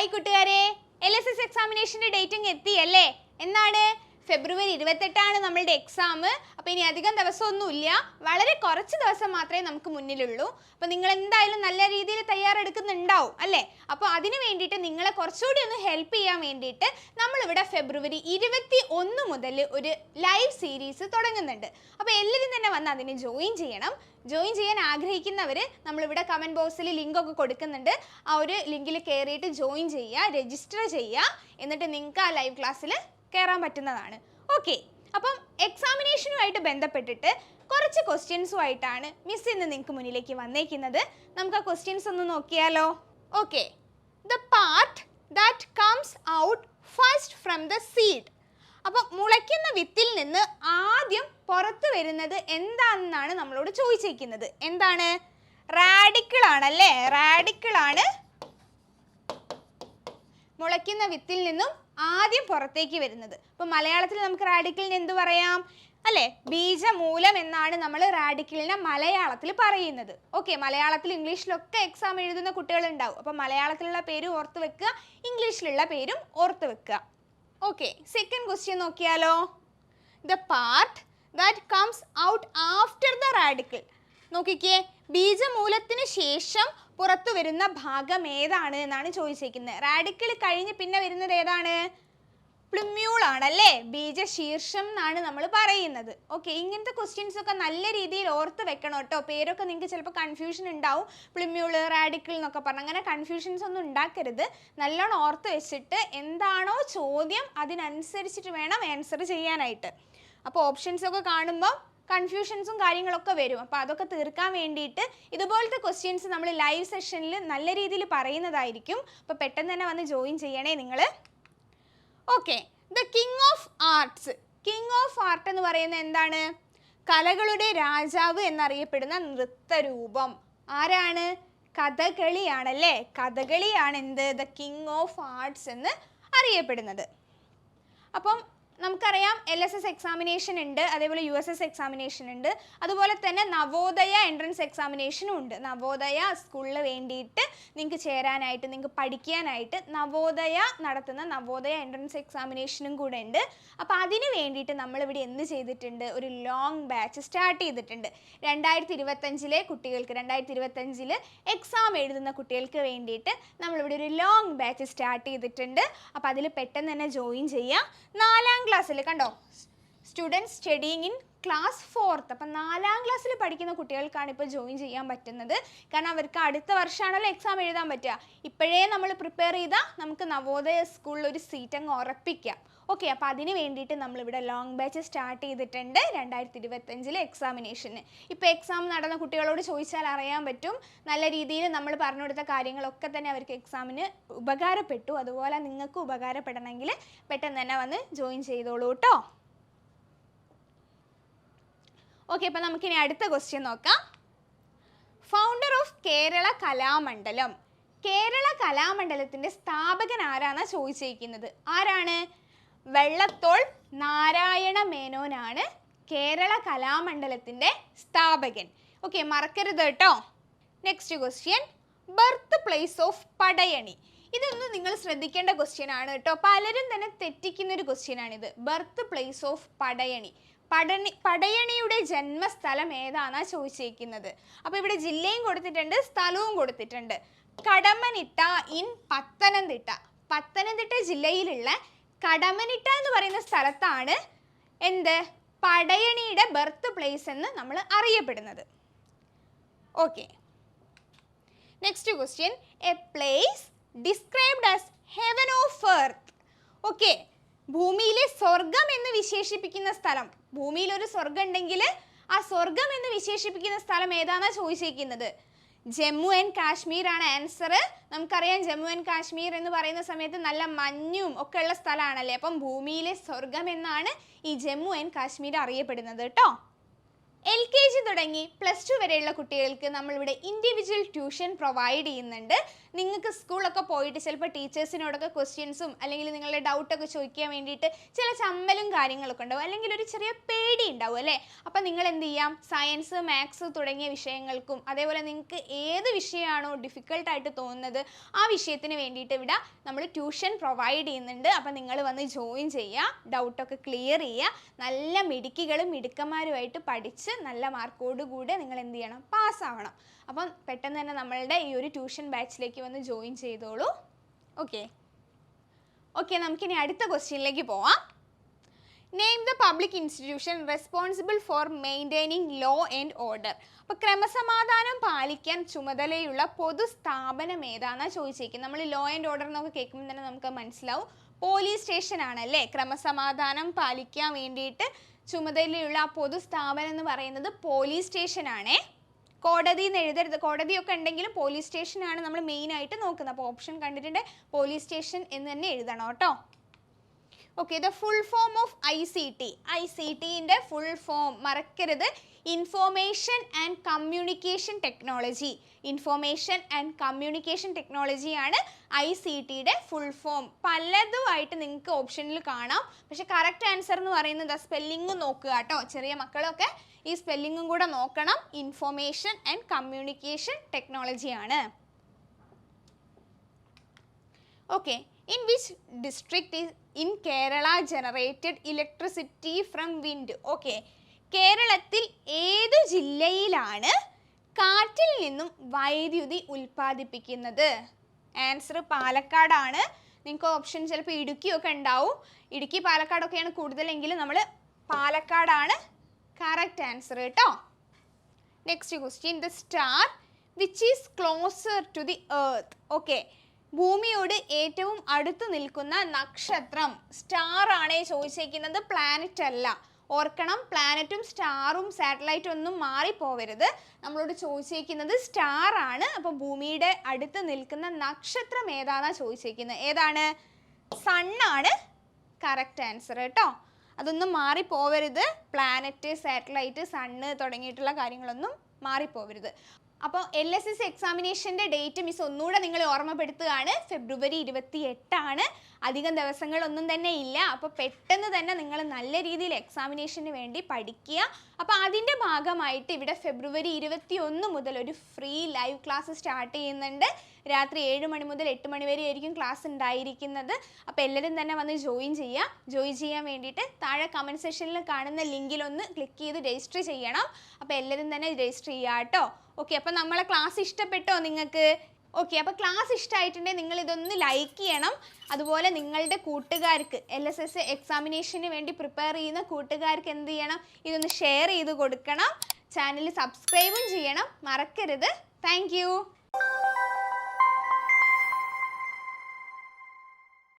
Hi കൂട്ടുകാരെ. L S S എക്സാമിനേഷന്റെ dating എത്തിയല്ലേ എന്നാണ് ഫെബ്രുവരി ഇരുപത്തെട്ടാണ് നമ്മളുടെ എക്സാം അപ്പോൾ ഇനി അധികം ദിവസമൊന്നുമില്ല. വളരെ കുറച്ച് ദിവസം മാത്രമേ നമുക്ക് മുന്നിലുള്ളൂ. അപ്പോൾ നിങ്ങൾ എന്തായാലും നല്ല രീതിയിൽ തയ്യാറെടുക്കുന്നുണ്ടാവും അല്ലേ? അപ്പോൾ അതിന് വേണ്ടിയിട്ട് നിങ്ങളെ കുറച്ചുകൂടി ഒന്ന് ഹെൽപ്പ് ചെയ്യാൻ വേണ്ടിയിട്ട് നമ്മളിവിടെ ഫെബ്രുവരി ഇരുപത്തി ഒന്ന് മുതൽ ഒരു ലൈവ് സീരീസ് തുടങ്ങുന്നുണ്ട്. അപ്പോൾ എല്ലാവരും തന്നെ വന്ന് അതിന് ജോയിൻ ചെയ്യണം. ജോയിൻ ചെയ്യാൻ ആഗ്രഹിക്കുന്നവർ നമ്മളിവിടെ കമന്റ് ബോക്സിൽ ലിങ്കൊക്കെ കൊടുക്കുന്നുണ്ട്. ആ ഒരു ലിങ്കിൽ കയറിയിട്ട് ജോയിൻ ചെയ്യുക രജിസ്റ്റർ ചെയ്യുക. എന്നിട്ട് നിങ്ങൾക്ക് ആ ലൈവ് ക്ലാസ്സിൽ കയറാൻ പറ്റുന്നതാണ്. ഓക്കെ അപ്പം എക്സാമിനേഷനുമായിട്ട് ബന്ധപ്പെട്ടിട്ട് കുറച്ച് ക്വസ്റ്റ്യൻസുമായിട്ടാണ് മിസ് ഇന്ന് നിങ്ങൾക്ക് മുന്നിലേക്ക് വന്നേക്കുന്നത്. നമുക്ക് ആ ക്വസ്റ്റ്യൻസ് ഒന്ന് നോക്കിയാലോ? Okay the part that comes out first from the seed അപ്പം മുളയ്ക്കുന്ന വിത്തിൽ നിന്ന് ആദ്യം പുറത്ത് വരുന്നത് എന്താണെന്നാണ് നമ്മളോട് ചോദിച്ചേക്കുന്നത്. എന്താണ്? റാഡിക്കിൾ ആണല്ലേ? റാഡിക്കിൾ ആണ്. മുളയ്ക്കുന്ന വിത്തിൽ നിന്നും ആദ്യം പുറത്തേക്ക് വരുന്നത്. ഇപ്പം മലയാളത്തിൽ നമുക്ക് റാഡിക്കലിന് എന്ത് പറയാം? അല്ലേ? ബീജമൂലം എന്നാണ് നമ്മൾ റാഡിക്കലിനെ മലയാളത്തിൽ പറയുന്നത്. ഓക്കെ മലയാളത്തിൽ ഇംഗ്ലീഷിലൊക്കെ എക്സാം എഴുതുന്ന കുട്ടികളുണ്ടാവും. അപ്പം മലയാളത്തിലുള്ള പേര് ഓർത്ത് വെക്കുക ഇംഗ്ലീഷിലുള്ള പേരും ഓർത്ത് വെക്കുക. ഓക്കെ സെക്കൻഡ് ക്വസ്റ്റ്യൻ നോക്കിയാലോ? The part that comes out after the radical നോക്കിക്കേ ബീജമൂലത്തിന് ശേഷം പുറത്തു വരുന്ന ഭാഗം ഏതാണ് എന്നാണ് ചോദിച്ചിരിക്കുന്നത് റാഡിക്കൽ കഴിഞ്ഞ് പിന്നെ വരുന്നത് ഏതാണ്? പ്ലിമ്യൂൾ ആണല്ലേ ബീജശീർഷം എന്നാണ് നമ്മൾ പറയുന്നത്. ഓക്കെ ഇങ്ങനത്തെ ക്വസ്റ്റ്യൻസ് ഒക്കെ നല്ല രീതിയിൽ ഓർത്ത് വെക്കണം കേട്ടോ. പേരൊക്കെ നിങ്ങൾക്ക് ചിലപ്പോൾ കൺഫ്യൂഷൻ ഉണ്ടാവും. പ്ലിമ്യൂൾ റാഡിക്കൽ എന്നൊക്കെ പറഞ്ഞ്. അങ്ങനെ കൺഫ്യൂഷൻസ് ഒന്നും ഉണ്ടാക്കരുത്. നല്ലോണം ഓർത്ത് വെച്ചിട്ട് എന്താണോ ചോദ്യം അതിനനുസരിച്ചിട്ട് വേണം ആൻസർ ചെയ്യാനായിട്ട്. അപ്പോൾ ഓപ്ഷൻസ് ഒക്കെ കാണുമ്പോൾ കൺഫ്യൂഷൻസും കാര്യങ്ങളൊക്കെ വരും. അപ്പോൾ അതൊക്കെ തീർക്കാൻ വേണ്ടിയിട്ട് ഇതുപോലത്തെ ക്വസ്റ്റ്യൻസ് നമ്മൾ ലൈവ് സെഷനിൽ നല്ല രീതിയിൽ പറയുന്നതായിരിക്കും. അപ്പോൾ പെട്ടെന്ന് തന്നെ വന്ന് ജോയിൻ ചെയ്യണേ നിങ്ങൾ okay the king of arts king of art എന്ന് പറയുന്നത് എന്താണ്? കലകളുടെ രാജാവ് എന്നറിയപ്പെടുന്ന നൃത്തരൂപം. ആരാണ്? കഥകളിയാണല്ലേ? കഥകളിയാണ് എന്ത്? ദ കിങ് ഓഫ് ആർട്സ് എന്ന് അറിയപ്പെടുന്നത്. അപ്പം നമുക്കറിയാം എൽ എസ് എസ് എക്സാമിനേഷൻ ഉണ്ട് അതേപോലെ യു എസ് എസ് എക്സാമിനേഷൻ ഉണ്ട്. അതുപോലെ തന്നെ നവോദയ എൻട്രൻസ് എക്സാമിനേഷനും ഉണ്ട്. നവോദയ സ്കൂളിൽ വേണ്ടിയിട്ട് നിങ്ങൾക്ക് ചേരാനായിട്ട് നിങ്ങൾക്ക് പഠിക്കാനായിട്ട് നവോദയ നടത്തുന്ന നവോദയ എൻട്രൻസ് എക്സാമിനേഷനും കൂടെ ഉണ്ട്. അപ്പോൾ അതിന് വേണ്ടിയിട്ട് നമ്മളിവിടെ എന്ത് ചെയ്തിട്ടുണ്ട്? ഒരു ലോങ് ബാച്ച് സ്റ്റാർട്ട് ചെയ്തിട്ടുണ്ട്. രണ്ടായിരത്തി ഇരുപത്തഞ്ചിലെ കുട്ടികൾക്ക് രണ്ടായിരത്തി ഇരുപത്തഞ്ചിൽ എക്സാം എഴുതുന്ന കുട്ടികൾക്ക് വേണ്ടിയിട്ട് നമ്മളിവിടെ ഒരു ലോങ് ബാച്ച് സ്റ്റാർട്ട് ചെയ്തിട്ടുണ്ട്. അപ്പോൾ അതിൽ പെട്ടെന്ന് തന്നെ ജോയിൻ ചെയ്യാം. നാലാം ക്ലാസ്സിൽ കണ്ടോ? Students studying in class fourth അപ്പം നാലാം ക്ലാസ്സിൽ പഠിക്കുന്ന കുട്ടികൾക്കാണ് ഇപ്പോൾ ജോയിൻ ചെയ്യാൻ പറ്റുന്നത്. കാരണം അവർക്ക് അടുത്ത വർഷമാണല്ലോ എക്സാം എഴുതാൻ പറ്റുക. ഇപ്പോഴേ നമ്മൾ പ്രിപ്പയർ ചെയ്താൽ നമുക്ക് നവോദയ സ്കൂളിൽ ഒരു സീറ്റ് അങ്ങ് ഉറപ്പിക്കാം. ഓക്കെ അപ്പോൾ അതിന് വേണ്ടിയിട്ട് നമ്മളിവിടെ ലോങ് ബാച്ച് സ്റ്റാർട്ട് ചെയ്തിട്ടുണ്ട് രണ്ടായിരത്തി ഇരുപത്തഞ്ചിലെ എക്സാമിനേഷന് ഇപ്പോൾ എക്സാം നടന്ന കുട്ടികളോട് ചോദിച്ചാൽ അറിയാൻ പറ്റും. നല്ല രീതിയിൽ നമ്മൾ പറഞ്ഞു കൊടുത്ത കാര്യങ്ങളൊക്കെ തന്നെ അവർക്ക് എക്സാമിന് ഉപകാരപ്പെട്ടു. അതുപോലെ നിങ്ങൾക്ക് ഉപകാരപ്പെടണമെങ്കിൽ പെട്ടെന്ന് തന്നെ വന്ന് ജോയിൻ ചെയ്തോളൂ കേട്ടോ. ഓക്കെ അപ്പോൾ നമുക്കിനി അടുത്ത ക്വസ്റ്റ്യൻ നോക്കാം. ഫൗണ്ടർ ഓഫ് കേരള കലാമണ്ഡലം കേരള കലാമണ്ഡലത്തിന്റെ സ്ഥാപകൻ ആരാന്നാ ചോദിച്ചിരിക്കുന്നത് ആരാണ്? വെള്ളത്തോൾ നാരായണ മേനോനാണ് കേരള കലാമണ്ഡലത്തിന്റെ സ്ഥാപകൻ. ഓക്കെ മറക്കരുത് കേട്ടോ. Next question birth place of Padayani ഇതൊന്നും നിങ്ങൾ ശ്രദ്ധിക്കേണ്ട ക്വസ്റ്റ്യൻ ആണ് കേട്ടോ. പലരും തന്നെ തെറ്റിക്കുന്ന ഒരു ക്വസ്റ്റ്യൻ ആണിത്. ബർത്ത് പ്ലേസ് ഓഫ് പടയണി പടണി പടയണിയുടെ ജന്മസ്ഥലം ഏതാണെന്നാണ് ചോദിച്ചിരിക്കുന്നത് അപ്പോൾ ഇവിടെ ജില്ലയും കൊടുത്തിട്ടുണ്ട് സ്ഥലവും കൊടുത്തിട്ടുണ്ട്. കടമനിട്ട ഇൻ പത്തനംതിട്ട. പത്തനംതിട്ട ജില്ലയിലുള്ള കടമനിട്ട എന്ന് പറയുന്ന സ്ഥലത്താണ് എന്ത്? പടയണിയുടെ ബർത്ത് പ്ലേസ് എന്ന് നമ്മൾ അറിയപ്പെടുന്നത്. Okay. Next question a place described as heaven of earth okay. ഭൂമിയിലെ സ്വർഗം എന്ന് വിശേഷിപ്പിക്കുന്ന സ്ഥലം. ഭൂമിയിൽ ഒരു സ്വർഗം ഉണ്ടെങ്കിൽ ആ സ്വർഗം എന്ന് വിശേഷിപ്പിക്കുന്ന സ്ഥലം ഏതാണെന്നാണ് ചോദിച്ചിരിക്കുന്നത് ജമ്മു ആൻഡ് കാശ്മീർ ആണ് ആൻസർ നമുക്കറിയാം ജമ്മു ആൻഡ് കാശ്മീർ എന്ന് പറയുന്ന സമയത്ത് നല്ല മഞ്ഞും ഒക്കെ ഉള്ള സ്ഥലമാണല്ലേ? അപ്പം ഭൂമിയിലെ സ്വർഗം എന്നാണ് ഈ ജമ്മു ആൻഡ് കാശ്മീർ അറിയപ്പെടുന്നത് കേട്ടോ എൽ കെ ജി തുടങ്ങി പ്ലസ് ടു വരെയുള്ള കുട്ടികൾക്ക് നമ്മളിവിടെ ഇൻഡിവിജ്വൽ ട്യൂഷൻ പ്രൊവൈഡ് ചെയ്യുന്നുണ്ട്. നിങ്ങൾക്ക് സ്കൂളൊക്കെ പോയിട്ട് ചിലപ്പോൾ ടീച്ചേഴ്സിനോടൊക്കെ ക്വസ്റ്റ്യൻസും അല്ലെങ്കിൽ നിങ്ങളുടെ ഡൗട്ടൊക്കെ ചോദിക്കാൻ വേണ്ടിയിട്ട് ചില ചമ്മലും കാര്യങ്ങളൊക്കെ ഉണ്ടാവും. അല്ലെങ്കിൽ ഒരു ചെറിയ പേടി ഉണ്ടാവും അല്ലേ? അപ്പം നിങ്ങൾ എന്ത് ചെയ്യാം? സയൻസ് മാത്സ് തുടങ്ങിയ വിഷയങ്ങൾക്കും അതേപോലെ നിങ്ങൾക്ക് ഏത് വിഷയമാണോ ഡിഫിക്കൽട്ടായിട്ട് തോന്നുന്നത് ആ വിഷയത്തിന് വേണ്ടിയിട്ട് ഇവിടെ നമ്മൾ ട്യൂഷൻ പ്രൊവൈഡ് ചെയ്യുന്നുണ്ട്. അപ്പം നിങ്ങൾ വന്ന് ജോയിൻ ചെയ്യുക. ഡൗട്ടൊക്കെ ക്ലിയർ ചെയ്യുക. നല്ല മിടുക്കികളും മിടുക്കന്മാരുമായിട്ട് പഠിച്ച് നല്ല മാർക്കോടുകൂടെ നിങ്ങൾ എന്ത് ചെയ്യണം? പാസ്സാവണം അപ്പം പെട്ടെന്ന് തന്നെ നമ്മളുടെ ഈ ഒരു ട്യൂഷൻ ബാച്ചിലേക്ക് വന്ന് ജോയിൻ ചെയ്തോളൂ. ഓക്കെ ഓക്കെ നമുക്കിനി അടുത്ത ക്വസ്റ്റ്യനിലേക്ക് പോവാം. Name the public institution responsible for maintaining law and order അപ്പോൾ ക്രമസമാധാനം പാലിക്കാൻ ചുമതലയുള്ള പൊതു സ്ഥാപനം ഏതാണെന്നാണ് ചോദിച്ചേക്കുന്നത് നമ്മൾ ലോ ആൻഡ് ഓർഡർ എന്നൊക്കെ കേൾക്കുമ്പോൾ തന്നെ നമുക്ക് മനസ്സിലാവും. പോലീസ് സ്റ്റേഷൻ ആണല്ലേ? ക്രമസമാധാനം പാലിക്കാൻ വേണ്ടിയിട്ട് ചുമതലയുള്ള ആ പൊതു സ്ഥാപനം എന്ന് പറയുന്നത് പോലീസ് സ്റ്റേഷൻ ആണേ. കോടതി എന്ന് എഴുതരുത്. കോടതിയൊക്കെ ഉണ്ടെങ്കിലും പോലീസ് സ്റ്റേഷനാണ് നമ്മൾ മെയിനായിട്ട് നോക്കുന്നത്. അപ്പോൾ ഓപ്ഷൻ കണ്ടിട്ടുണ്ട്. പോലീസ് സ്റ്റേഷൻ എന്ന് തന്നെ എഴുതണം കേട്ടോ. Okay the full form of I C T I C ടിന്റെ full form മറക്കരുത്. Information and communication technology information and communication ടെക്നോളജിയാണ് I C ടിയുടെ ഫുൾ ഫോം പലതുമായിട്ട് നിങ്ങൾക്ക് ഓപ്ഷനിൽ കാണാം. പക്ഷെ കറക്റ്റ് ആൻസർ എന്ന് പറയുന്നത് സ്പെല്ലിംഗ് നോക്കുക കേട്ടോ. ചെറിയ മക്കളൊക്കെ ഈ സ്പെല്ലിങ്ങും കൂടെ നോക്കണം. Information and communication ടെക്നോളജിയാണ് okay in which district is in Kerala generated electricity from wind okay കേരളത്തിൽ ഏത് ജില്ലയിലാണ് കാറ്റിൽ നിന്നും വൈദ്യുതി ഉൽപ്പാദിപ്പിക്കുന്നത്? ആൻസർ പാലക്കാടാണ്. നിങ്ങൾക്ക് ഓപ്ഷൻ ചിലപ്പോൾ ഇടുക്കിയൊക്കെ ഉണ്ടാവും. ഇടുക്കി പാലക്കാടൊക്കെയാണ് കൂടുതലെങ്കിൽ നമ്മൾ പാലക്കാടാണ്. കറക്റ്റ് ആൻസർ കേട്ടോ next question the star which is closer to the earth okay ഭൂമിയോട് ഏറ്റവും അടുത്ത് നിൽക്കുന്ന നക്ഷത്രം. സ്റ്റാർ ആണ് ചോദിച്ചേക്കുന്നത് പ്ലാനറ്റ് അല്ല. ഓർക്കണം പ്ലാനറ്റും സ്റ്റാറും സാറ്റലൈറ്റും ഒന്നും മാറിപ്പോവരുത്. നമ്മളോട് ചോദിച്ചേക്കുന്നത് സ്റ്റാർ ആണ്. അപ്പോൾ ഭൂമിയുടെ അടുത്ത് നിൽക്കുന്ന നക്ഷത്രം ഏതാണെന്നാണ് ചോദിച്ചേക്കുന്നത്? ഏതാണ്? സണ്ണാണ് കറക്റ്റ് ആൻസർ കേട്ടോ. അതൊന്നും മാറിപ്പോവരുത്. പ്ലാനറ്റ് സാറ്റലൈറ്റ് സണ്ണ് തുടങ്ങിയിട്ടുള്ള കാര്യങ്ങളൊന്നും മാറിപ്പോവരുത്. അപ്പോൾ എൽ എസ് എസ് എക്സാമിനേഷന്റെ ഡേറ്റ് മിസ് ഒന്നുകൂടെ നിങ്ങൾ ഓർമ്മപ്പെടുത്തുകയാണ്. ഫെബ്രുവരി ഇരുപത്തി എട്ടാണ് അധികം ദിവസങ്ങളൊന്നും തന്നെ ഇല്ല. അപ്പോൾ പെട്ടെന്ന് തന്നെ നിങ്ങൾ നല്ല രീതിയിൽ എക്സാമിനേഷന് വേണ്ടി പഠിക്കുക. അപ്പോൾ അതിന്റെ ഭാഗമായിട്ട് ഇവിടെ ഫെബ്രുവരി ഇരുപത്തി ഒന്ന് മുതൽ ഒരു ഫ്രീ ലൈവ് ക്ലാസ് സ്റ്റാർട്ട് ചെയ്യുന്നുണ്ട്. രാത്രി ഏഴ് മണി മുതൽ എട്ട് മണി വരെ ആയിരിക്കും ക്ലാസ് ഉണ്ടായിരിക്കുന്നത്. അപ്പോൾ എല്ലാവരും തന്നെ വന്ന് ജോയിൻ ചെയ്യുക. ജോയിൻ ചെയ്യാൻ വേണ്ടിയിട്ട് താഴെ കമന്റ് സെക്ഷനിൽ കാണുന്ന ലിങ്കിലൊന്ന് ക്ലിക്ക് ചെയ്ത് രജിസ്റ്റർ ചെയ്യണം. അപ്പോൾ എല്ലാവരും തന്നെ രജിസ്റ്റർ ചെയ്യുക കേട്ടോ. ഓക്കെ അപ്പം നമ്മളെ ക്ലാസ് ഇഷ്ടപ്പെട്ടോ നിങ്ങൾക്ക്? ഓക്കെ അപ്പോൾ ക്ലാസ് ഇഷ്ടമായിട്ടുണ്ടെങ്കിൽ നിങ്ങൾ ഇതൊന്ന് ലൈക്ക് ചെയ്യണം. അതുപോലെ നിങ്ങളുടെ കൂട്ടുകാർക്ക് എൽ എസ് എസ് എക്സാമിനേഷന് വേണ്ടി പ്രിപ്പയർ ചെയ്യുന്ന കൂട്ടുകാർക്ക് എന്ത് ചെയ്യണം? ഇതൊന്ന് ഷെയർ ചെയ്ത് കൊടുക്കണം. ചാനൽ സബ്സ്ക്രൈബും ചെയ്യണം. മറക്കരുത്. താങ്ക്